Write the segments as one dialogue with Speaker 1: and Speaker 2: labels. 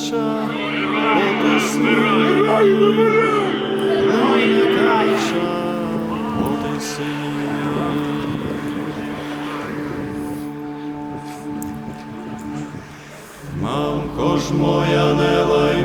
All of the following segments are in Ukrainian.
Speaker 1: і син. Ой, не кача, от. Мамко ж моя, не лай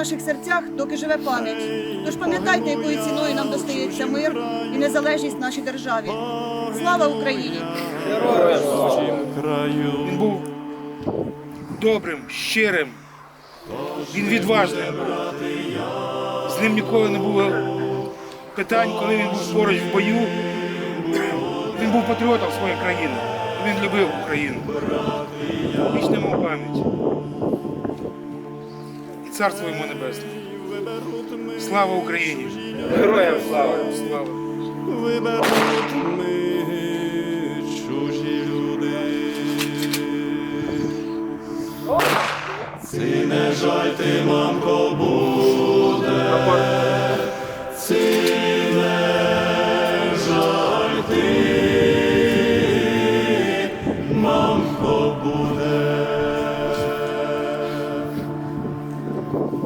Speaker 2: наших серцях, доки живе пам'ять. Тож пам'ятайте, якою ціною нам достається мир і незалежність нашій державі. Слава Україні!
Speaker 3: Він був добрим, щирим, він відважним. З ним ніколи не було питань, коли він був поруч в бою. Він був патріотом своєї країни. Він любив Україну. Вічна йому пам'ять. Царство йому небесне. Слава Україні! Героям слава! Слава!
Speaker 1: Виберуть ми чужі люди. Ці не жаль ти, мамко, буде. Ці не жаль ти, мамко, буде.